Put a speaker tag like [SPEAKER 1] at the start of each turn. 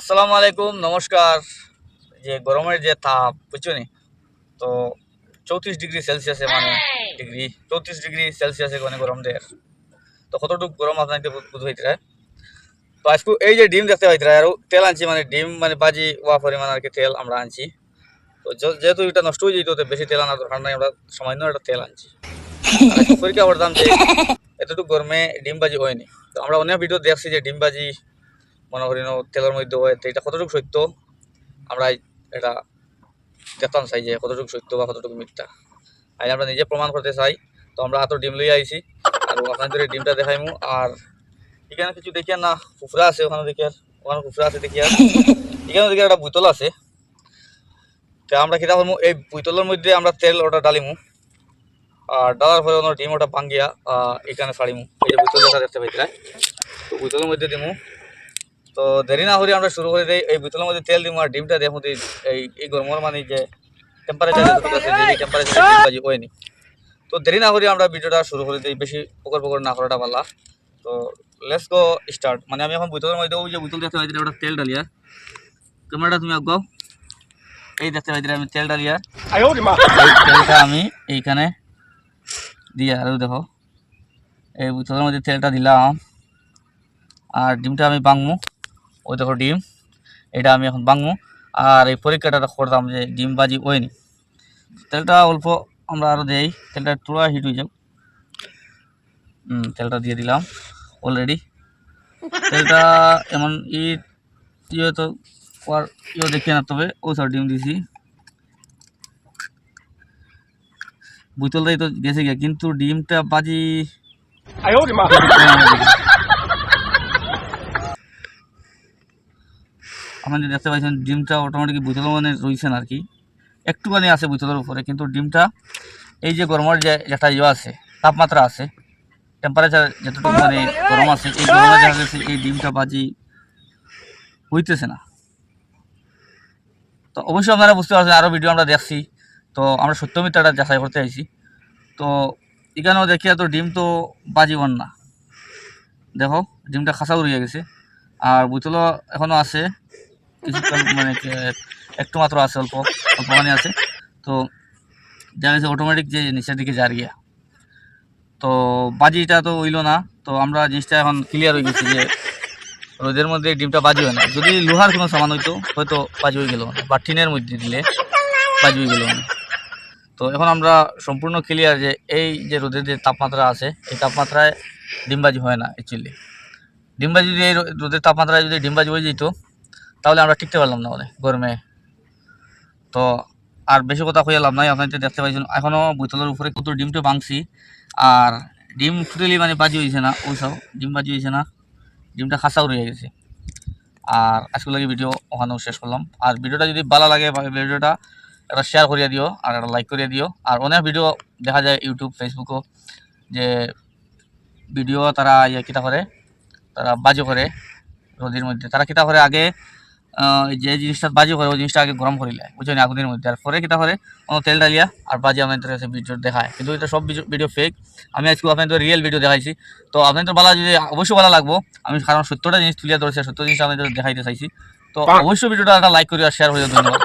[SPEAKER 1] আসসালামু আলাইকুম নমস্কার। যে গরমের যে তাপ বুঝছ নি? তো চৌত্রিশ ডিগ্রি সেলসিয়াসে মানে ডিগ্রি চৌত্রিশ ডিগ্রি সেলসিয়াসে মানে গরম দেয় তো কতটুকু গরম আপনাকে বুঝ হইতে হয় তো আজকে এই যে ডিম দেখতে পাইতে আর তেল আনছি মানে ডিম মানে বাজি ওয়া পরিমাণ আর কি তেল আমরা আনছি। তো যেহেতু এটা নষ্ট হয়ে যেত তো বেশি তেল আনার দরকার নাই আমরা সামান্য একটা তেল আনছি। পরীক্ষা করতাম যে এতটুকু গরমে ডিম বাজি হয়নি। তো আমরা অনেক ভিডিও দেখছি যে ডিম বাজি মনে করি তেলের মধ্যে হয় এটা কতটুকু সত্য? আমরা এটা দেখতাম চাই যে কতটুকু সত্য বা কতটুকু মিথ্যা। আজ আমরা নিজে প্রমাণ করতে চাই, তো আমরা হাতে ডিম লইয়া আইছি। আর আপনাদের ডিমটা দেখাইমু, আর এখানে কিছু দেখি না, কুফরা আছে ওখানে দেখি আর, ওখানে কুফরা আছে দেখি আর। এখানে দেখি একটা বুতল আছে। তো আমরা কিতা করব এই বুতলের মধ্যে আমরা তেল ওটা ডালিমু, আর ডালার পরে ওনার ডিম ওটা ভাঙ্গিয়া এখানে ছাড়িমু। এই যে বুতল দেখা দেখতে পাইছিলাম তো বুতলের মধ্যে দিমু। তো দেরি না হলে আমরা শুরু করে দিই। এই বোতলের মধ্যে তেল দিব আর ডিমটা দেখো দিই এই এই গরমর মানে যে টেম্পারেচার যে টেম্পারেচার বাজি তো দেরি না হলে আমরা ভিডিওটা শুরু করে দিই বেশি পকর পকর না করাটা ভালো তো লেটস গো স্টার্ট মানে আমি এখন বোতলের মধ্যে ওই যে বোতল দেখতে পাইছি ওটা তেল ডালিয়া ক্যামেরাটা তুমি আগাও এই দেখতে পাইছি আমি তেল ডালিয়া তেলটা আমি এইখানে দিয়া আর দেখো। এই বোতলের মধ্যে তেলটা দিলাম। আর ডিমটা আমি বাংমু ওই দেখো ডিম। এটা আমি এখন বাংমু আর এই পরীক্ষাটা করতাম যে ডিম বাজি ওইনি তেলটা অল্প আমরা আরও দেই। তেলটা পুরো হিট হয়ে যাও তেলটা দিয়ে দিলাম অলরেডি তেলটা এমন ই ইয়ে তো আর ইয়ে দেখি না তবে। ও সব ডিম দিছি। বুতলটাই তো গেছে গিয়া। কিন্তু ডিমটা বাজি আপনারা দেখতে পাচ্ছেন, ডিমটা অটোমেটিক বুতলের মানে রয়েছেন আর কি একটুখানি আছে বুতলের উপরে, কিন্তু ডিমটা এই যে গরমের যে একটা ইয়ে আছে, তাপমাত্রা আছে টেম্পারেচার যতটুকু মানে গরম আছে, এই গরমে দেখা এই ডিমটা বাজি হইতেছে না। তো অবশ্যই আপনারা বুঝতে পারছেন আরও ভিডিও আমরা দেখছি। তো আমরা সত্য মিথ্যাটা যাচাই করতে আইছি। তো এখানেও দেখি তো ডিম তো বাজিবন না। দেখো, ডিমটা খাসা উড়িয়ে গেছে। আর বোতলও এখনও আছে কিছুক্ষণ মানে একটু মাত্র আছে, অল্প অল্প মানে আছে। তো দেখা অটোমেটিক যে নিচের দিকে যার গিয়া। তো বাজিটা তো হইল না, তো আমরা জিনিসটা এখন ক্লিয়ার হয়ে গেছি যে রোদের মধ্যে ডিমটা বাজি হয় না। যদি লোহার কোনো সামান হইতো, হয়তো বাজি হয়ে গেল বা টিনের মধ্যে দিলে বাজি হয়ে গেল তো এখন আমরা সম্পূর্ণ ক্লিয়ার যে এই যে রোদের যে তাপমাত্রা আছে, এই তাপমাত্রায় ডিমবাজি হয় না অ্যাকচুয়ালি ডিমবাজি যদি এই রোদের তাপমাত্রায় যদি ডিমবাজি হয়ে যেত তাহলে আমরা টিকতে পারলাম না মানে গরমে তো আর বেশি কথা কইয়া লাভ নাই আপনাদের দেখতে পাইছেন এখনও বোতলের উপরে কত ডিমটা ভাঙছি আর ডিম ফুটেলি মানে বাজি হয়েছে না, ওই সব ডিম বাজি হয়েছে না, ডিমটা খাসাও রয়ে গেছে। আর আজকে লাগে ভিডিও ওখানেও শেষ করলাম। আর ভিডিওটা যদি ভালো লাগে ভিডিওটা একটা শেয়ার করিয়া দিও, আর একটা লাইক করিয়া দিও। আর অনেক ভিডিও দেখা যায় ইউটিউব ফেসবুকও যে ভিডিও তারা ইয়ে কিতা করে, তারা বাজি করে রোদের মধ্যে। তারা কিতা করে আগে যে জিনিসটা বাজি করে ওই জিনিসটা আগে গরম করিলে বুঝছ না? আগুনের মধ্যে। আর পরে কিটা করে কোনো তেল ডালিয়া আর বাজি আপনাদের কাছে ভিডিও দেখায়। কিন্তু এটা সব ভিডিও ফেক আমি আজকে আপনাদের রিয়েল ভিডিও দেখাইছি। তো আপনাদের ভালো যদি অবশ্যই ভালো লাগবো। আমি কারণ সত্যটা জিনিস তুলিয়া ধরেছি সত্য জিনিস আপনাদের দেখাইতে চাইছি। তো অবশ্যই ভিডিওটা একটা লাইক করি আর শেয়ার হয়ে ধন্যবাদ।